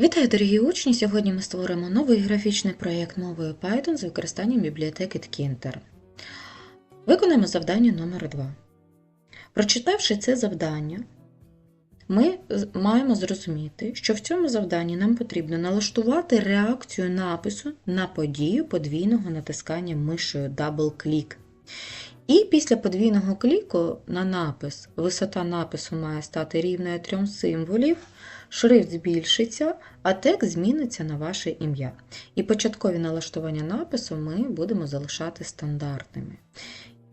Вітаю, дорогі учні! Сьогодні ми створимо новий графічний проєкт мовою Python з використанням бібліотеки Tkinter. Виконаємо завдання номер 2 Прочитавши це завдання, ми маємо зрозуміти, що в цьому завданні нам потрібно налаштувати реакцію напису на подію подвійного натискання мишею Double-click. І після подвійного кліку на напис висота напису має стати рівною трьом символів, шрифт збільшиться, а текст зміниться на ваше ім'я. І початкові налаштування напису ми будемо залишати стандартними.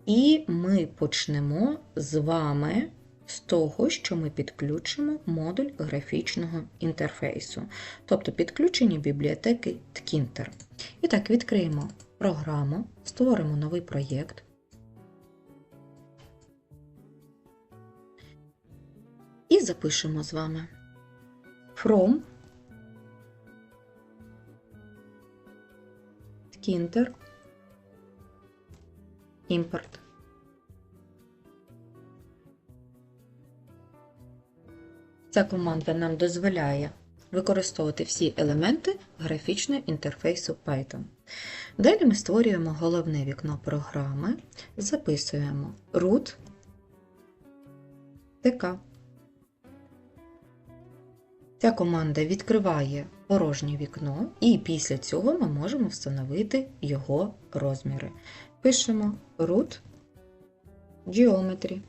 І ми почнемо з вами з того, що ми підключимо модуль графічного інтерфейсу, тобто підключення бібліотеки Tkinter. І так, відкриємо програму, створимо новий проєкт. І запишемо з вами from Tkinter Import. Ця команда нам дозволяє використовувати всі елементи графічного інтерфейсу Python. Далі ми створюємо головне вікно програми, записуємо root tk. Ця команда відкриває порожнє вікно, і після цього ми можемо встановити його розміри. Пишемо root geometry.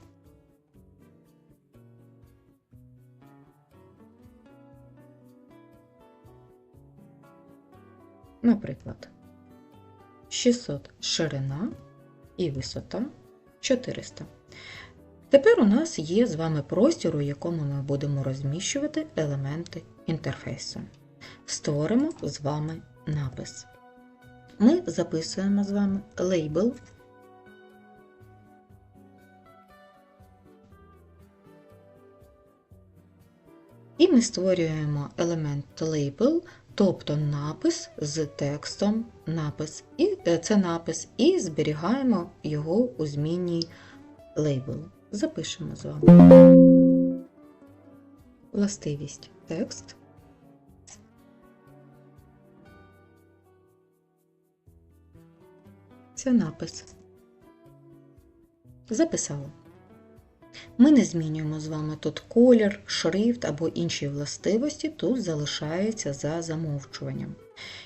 Наприклад, 600 ширина і висота 400. Тепер у нас є з вами простір, у якому ми будемо розміщувати елементи інтерфейсу. Створимо з вами напис. Ми записуємо з вами лейбл. І ми створюємо елемент label, тобто напис з текстом напис. І е, це напис, і зберігаємо його у змінній label. Запишемо з вами. Властивість текст. Це напис. Записали. Ми не змінюємо з вами тут колір, шрифт або інші властивості, тут залишається за замовчуванням.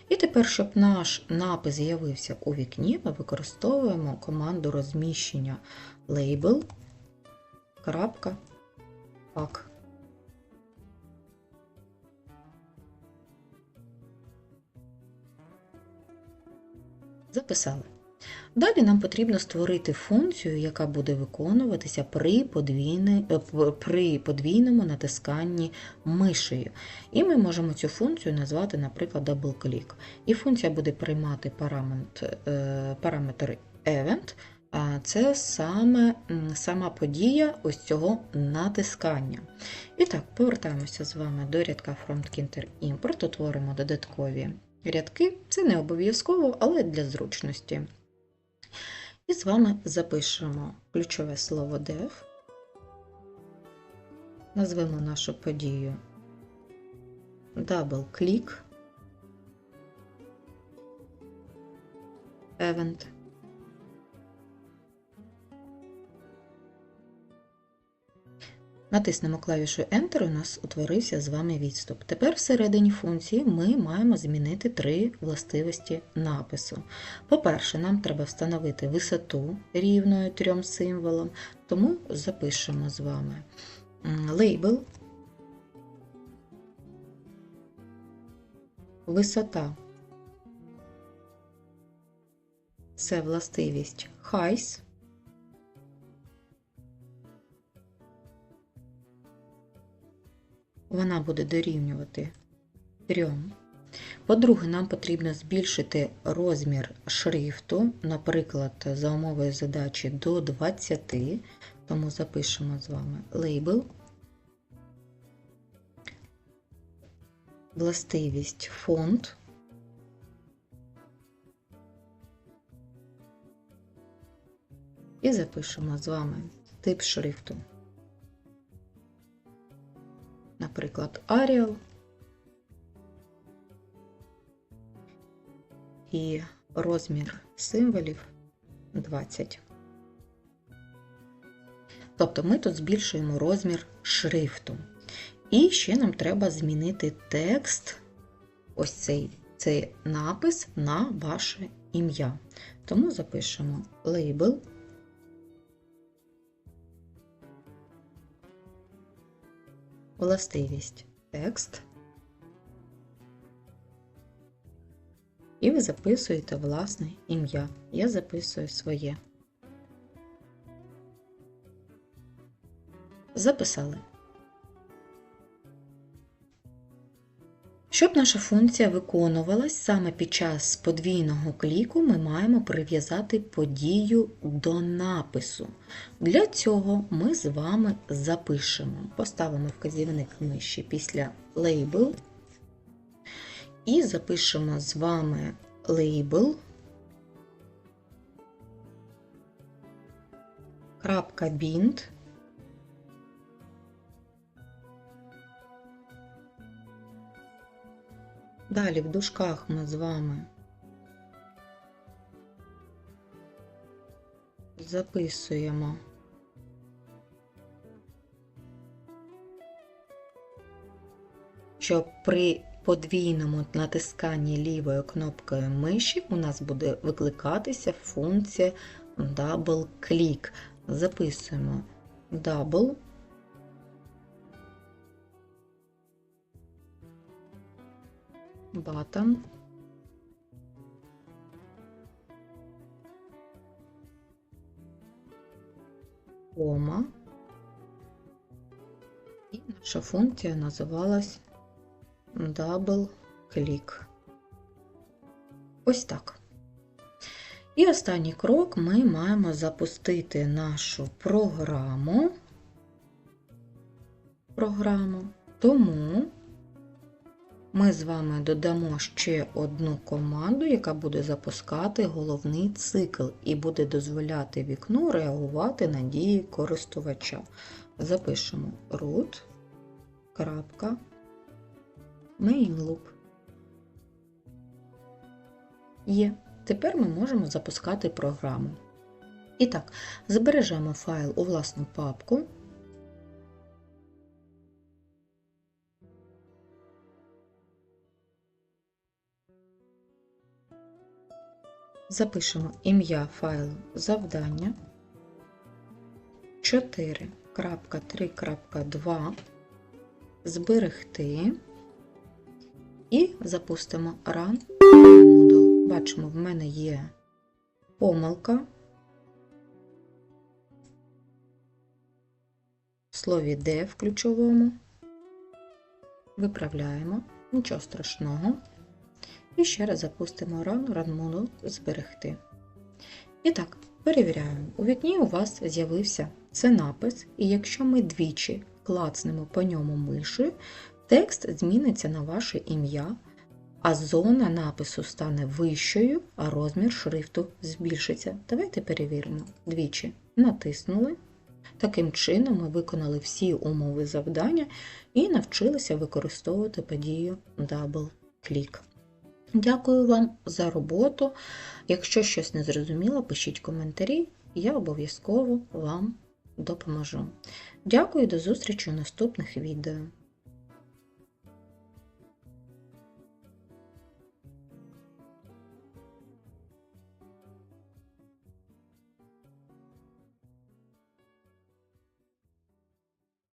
І тепер, щоб наш напис з'явився у вікні, ми використовуємо команду розміщення label крапка пак. Записали. Далі нам потрібно створити функцію, яка буде виконуватися при, подвійне- е, при подвійному натисканні мишею. І ми можемо цю функцію назвати, наприклад, double-click. І функція буде приймати параметр, е, параметр event, це саме сама подія ось цього натискання. І так, повертаємося з вами до рядка FromTkinter Import, утворимо додаткові рядки. Це не обов'язково, але для зручності. І з вами запишемо ключове слово def. Назвемо нашу подію double click event. Натиснемо клавішу Enter, у нас утворився з вами відступ. Тепер всередині функції ми маємо змінити три властивості напису. По-перше, нам треба встановити висоту рівною трьом символам, тому запишемо з вами лейбл, висота. Це властивість height. Вона буде дорівнювати 3. По-друге, нам потрібно збільшити розмір шрифту, наприклад, за умовою задачі до 20, тому запишемо з вами лейбл, властивість фонд. І запишемо з вами тип шрифту наприклад, Arial. І розмір символів 20. Тобто ми тут збільшуємо розмір шрифту. І ще нам треба змінити текст, ось цей цей напис на ваше ім'я. Тому запишемо лейбл Властивість текст. І ви записуєте власне ім'я. Я записую своє. Записали. Щоб наша функція виконувалась саме під час подвійного кліку, ми маємо прив'язати подію до напису. Для цього ми з вами запишемо, поставимо вказівник миші після лейбл і запишемо з вами лейбл. Крапка bind Далі в дужках ми з вами записуємо що при подвійному натисканні лівою кнопкою миші у нас буде викликатися функція Double Click. Записуємо Double button кома. І наша функція називалась Double Click. Ось так. І останній крок ми маємо запустити нашу програму. Програму. Тому ми з вами додамо ще одну команду, яка буде запускати головний цикл і буде дозволяти вікну реагувати на дії користувача. Запишемо root. Є. Тепер ми можемо запускати програму. І так, збережемо файл у власну папку. Запишемо ім'я файлу завдання 4.3.2, зберегти і запустимо Run Moodle. Бачимо, в мене є помилка в слові де в ключовому. Виправляємо, нічого страшного. І ще раз запустимо Run Run зберегти. І так, перевіряємо. У вікні у вас з'явився це напис, і якщо ми двічі клацнемо по ньому мишею, текст зміниться на ваше ім'я, а зона напису стане вищою, а розмір шрифту збільшиться. Давайте перевіримо. Двічі натиснули. Таким чином, ми виконали всі умови завдання і навчилися використовувати подію Click. Дякую вам за роботу. Якщо щось не зрозуміло, пишіть коментарі, я обов'язково вам допоможу. Дякую до зустрічі у наступних відео.